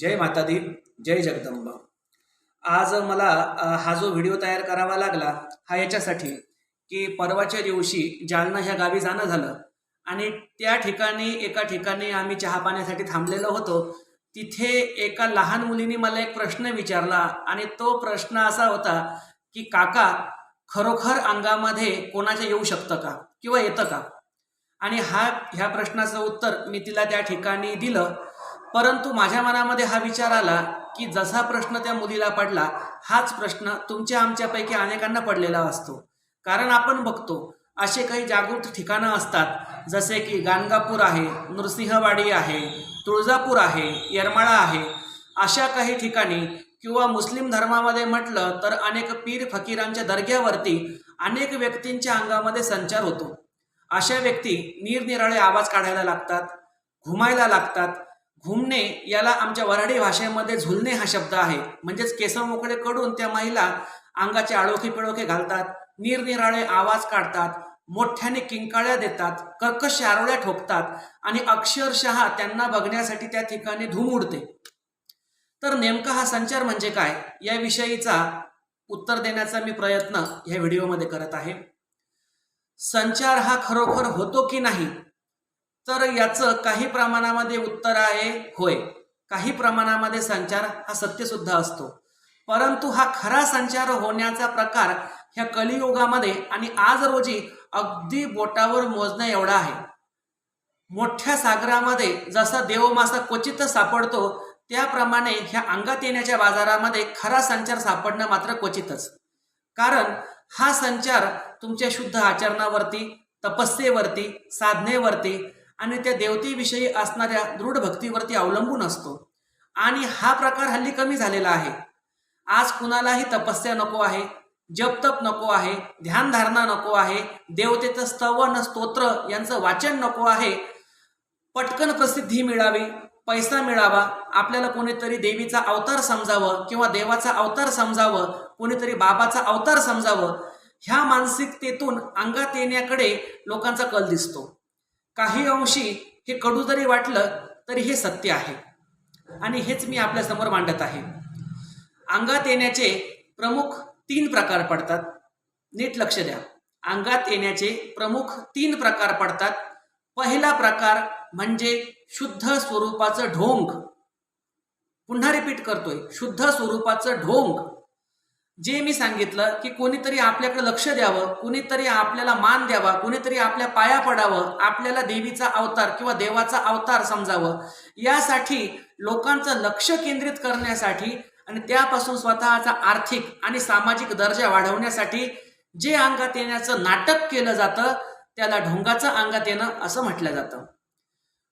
जय माता दी जय जगदंबा. आज मला हा जो व्हिडिओ तयार करावा लागला हा याच्यासाठी की परवाच्या दिवशी जालना ह्या गावी जाणं झालं आणि त्या ठिकाणी एका ठिकाणी आम्ही चहा पाण्यासाठी थांबलेलो होतो. तिथे एका लहान मुलीने मला एक प्रश्न विचारला आणि तो प्रश्न असा होता की काका खरोखर अंगामध्ये कोणाच्या येऊ शकतं का? किंवा येतं का? आणि हा ह्या प्रश्नाचं उत्तर मी तिला त्या ठिकाणी दिलं परंतु माझ्या मनामध्ये हा विचार आला की जसा प्रश्न त्या मुलीला पडला हाच प्रश्न तुमच्या आमच्यापैकी अनेकांना पडलेला असतो. कारण आपण बघतो असे काही जागृत ठिकाणं असतात जसे की गाणगापूर आहे नृसिंहवाडी आहे तुळजापूर आहे येरमाळा आहे अशा काही ठिकाणी किंवा मुस्लिम धर्मामध्ये म्हटलं तर अनेक पीर फकीरांच्या दर्ग्यावरती अनेक व्यक्तींच्या अंगामध्ये संचार होतो. अशा व्यक्ती निरनिराळे आवाज काढायला लागतात घुमायला लागतात घुमणे याला आमच्या वराडी भाषेमध्ये झुलणे हा शब्द आहे. म्हणजेच केस मोकळे कडून त्या महिला अंगाचे आळोखे पिळोखे घालतात निरनिराळे आवाज काढतात मोठ्याने किंकाळ्या देतात कर्कश आरोळ्या ठोकतात आणि अक्षरशः त्यांना बघण्यासाठी त्या ठिकाणी धूम उडते. तर नेमका हा संचार म्हणजे काय? याविषयीचा उत्तर देण्याचा मी प्रयत्न ह्या व्हिडिओमध्ये करत आहे. संचार हा खरोखर होतो की नाही? तर याचं काही प्रमाणामध्ये उत्तर आहे होय. काही प्रमाणामध्ये संचार हा सत्य सुद्धा असतो. परंतु हा खरा संचार होण्याचा प्रकार ह्या कलियुगामध्ये आणि आज रोजी अगदी बोटावर मोजणं एवढा आहे. मोठ्या सागरामध्ये जसा देवमासा क्वचितच सापडतो त्याप्रमाणे ह्या अंगात येण्याच्या बाजारामध्ये खरा संचार सापडणं मात्र क्वचितच. कारण हा संचार तुमच्या शुद्ध आचरणावरती तपस्येवरती साधनेवरती आणि त्या देवतेविषयी असणाऱ्या दृढ भक्तीवरती अवलंबून असतो. आणि हा प्रकार हल्ली कमी झालेला आहे. आज कुणालाही तपस्या नको आहे जपतप नको आहे ध्यानधारणा नको आहे देवतेचं स्तवन स्तोत्र यांचं वाचन नको आहे. पटकन प्रसिद्धी मिळावी पैसा मिळावा आपल्याला कोणीतरी देवीचा अवतार समजावं किंवा देवाचा अवतार समजावं कोणीतरी बाबाचा अवतार समजावं ह्या मानसिकतेतून अंगात येण्याकडे लोकांचा कल दिसतो. काही अंशी हे कडू जरी वाटलं तरी हे सत्य आहे. आणि हेच मी आपल्यासमोर मांडत आहे. अंगात येण्याचे प्रमुख तीन प्रकार पडतात. नीट लक्ष द्या. अंगात येण्याचे प्रमुख तीन प्रकार पडतात. पहिला प्रकार म्हणजे शुद्ध स्वरूपाचं ढोंग. पुन्हा रिपीट करतोय. शुद्ध स्वरूपाचं ढोंग. जे मी सांगितलं की कोणीतरी आपल्याकडे लक्ष द्यावं कुणीतरी आपल्याला मान द्यावा कुणीतरी आपल्या पाया पडावं आपल्याला देवीचा अवतार किंवा देवाचा अवतार समजावं यासाठी लोकांचं लक्ष केंद्रित करण्यासाठी आणि त्यापासून स्वतःचा आर्थिक आणि सामाजिक दर्जा वाढवण्यासाठी जे अंगात येण्याचं नाटक केलं जातं त्याला ढोंगाचं अंगात येणं असं म्हटलं जातं.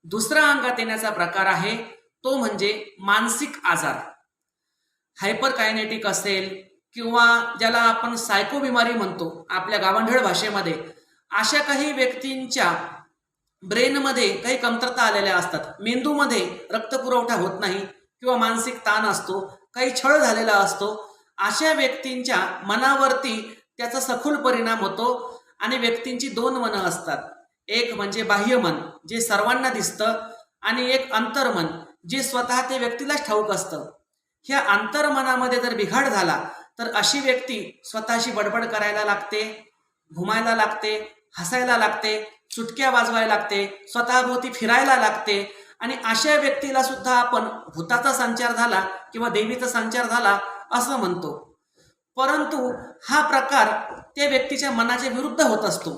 दुसरा अंगात येण्याचा प्रकार आहे तो म्हणजे मानसिक आजार. हायपर कायनेटिक असेल किंवा ज्याला आपण सायको बिमारी म्हणतो आपल्या गावंढळ भाषेमध्ये अशा काही व्यक्तींच्या ब्रेनमध्ये काही कमतरता आलेल्या असतात. मेंदूमध्ये रक्तपुरवठा होत नाही किंवा मानसिक ताण असतो काही छळ झालेला असतो. अशा व्यक्तींच्या मनावरती त्याचा सखोल परिणाम होतो आणि व्यक्तींची दोन मनं असतात. एक म्हणजे बाह्य मन जे सर्वांना दिसतं आणि एक अंतर्मन जे स्वतः त्या व्यक्तीलाच ठाऊक असतं. ह्या अंतर्मनामध्ये जर बिघाड झाला तर अशी व्यक्ती स्वतःशी बडबड करायला लागते घुमायला लागते हसायला लागते चुटक्या वाजवायला लागते स्वतःभोवती फिरायला लागते आणि अशा व्यक्तीला सुद्धा आपण भूताचा संचार झाला किंवा देवीचा संचार झाला असं म्हणतो. परंतु हा प्रकार त्या व्यक्तीच्या मनाच्या विरुद्ध होत असतो.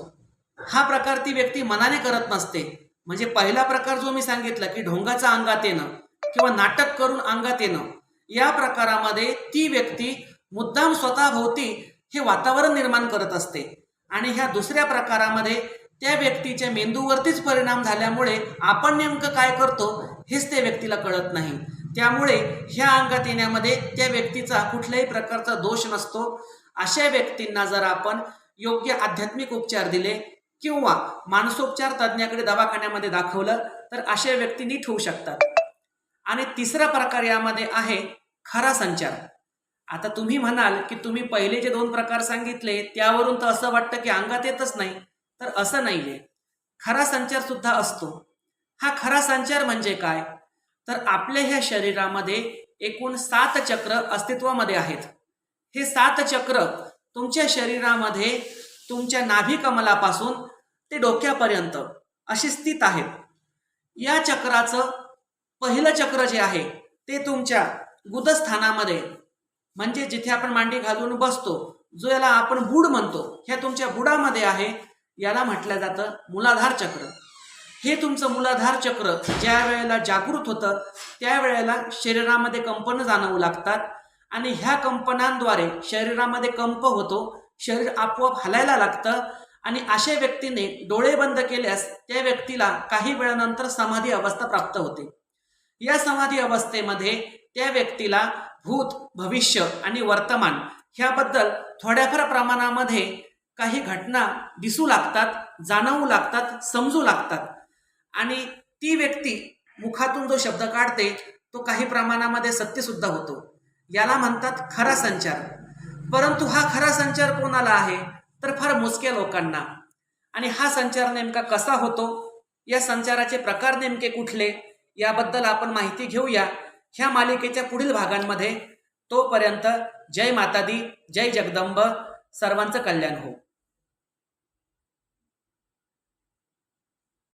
हा प्रकार ती व्यक्ती मनाने करत नसते. म्हणजे पहिला प्रकार जो मी सांगितला की ढोंगाचा अंगात येणं किंवा नाटक करून अंगात येणं या प्रकारामध्ये ती व्यक्ती मुद्दाम स्वतःभोवती हे वातावरण निर्माण करत असते. आणि ह्या दुसऱ्या प्रकारामध्ये त्या व्यक्तीच्या मेंदूवरतीच परिणाम झाल्यामुळे आपण नेमकं काय करतो हेच त्या व्यक्तीला कळत नाही. त्यामुळे ह्या अंगात येण्यामध्ये त्या व्यक्तीचा कुठल्याही प्रकारचा दोष नसतो. अशा व्यक्तींना जर आपण योग्य आध्यात्मिक उपचार दिले किंवा मानसोपचार तज्ज्ञाकडे दवाखान्यामध्ये दाखवलं तर अशा व्यक्ती नीट होऊ शकतात. आणि तिसरा प्रकार यामध्ये आहे खरा संचार. आता तुम्ही म्हणाल की तुम्ही पहिले जे दोन प्रकार सांगितले त्यावरून तर असं वाटतं की अंगात येतच नाही. तर असं नाहीये. खरा संचार सुद्धा असतो. हा खरा संचार म्हणजे काय? तर आपल्या ह्या शरीरामध्ये एकूण सात चक्र अस्तित्वामध्ये आहेत. हे सात चक्र तुमच्या शरीरामध्ये तुमच्या नाभिकमलापासून ते डोक्यापर्यंत अशी स्थित आहेत. या चक्राचं पहिलं चक्र जे आहे ते तुमच्या गुदस्थानामध्ये म्हणजे जिथे आपण मांडी घालून बसतो जो याला आपण बुड म्हणतो ह्या तुमच्या बुडामध्ये आहे याला म्हटलं जातं मुलाधार चक्र. हे तुमचं मुलाधार चक्र ज्या वेळेला जागृत होतं त्यावेळेला शरीरामध्ये कंपन जाणवू लागतात आणि ह्या कंपनांद्वारे शरीरामध्ये कंप होतो शरीर आपोआप हलायला लागतं आणि अशा व्यक्तीने डोळे बंद केल्यास त्या व्यक्तीला काही वेळानंतर समाधी अवस्था प्राप्त होते. या समाधी अवस्थेमध्ये त्या व्यक्तीला भूत भविष्य आणि वर्तमान ह्याबद्दल थोड्याफार प्रमाणामध्ये काही घटना दिसू लागतात जाणवू लागतात समजू लागतात. आणि ती व्यक्ती मुखातून जो शब्द काढते तो काही प्रमाणामध्ये सत्यसुद्धा होतो. याला म्हणतात खरा संचार. परंतु हा खरा संचार कोणाला आहे? तर फार मोजक्या लोकांना. आणि हा संचार नेमका कसा होतो? या संचाराचे प्रकार नेमके कुठले? याबद्दल आपण माहिती घेऊया. ह्या मालिकेच्या पुढील भागांमध्ये तोपर्यंत जय माता दी जय जगदंब सर्वांचं कल्याण हो.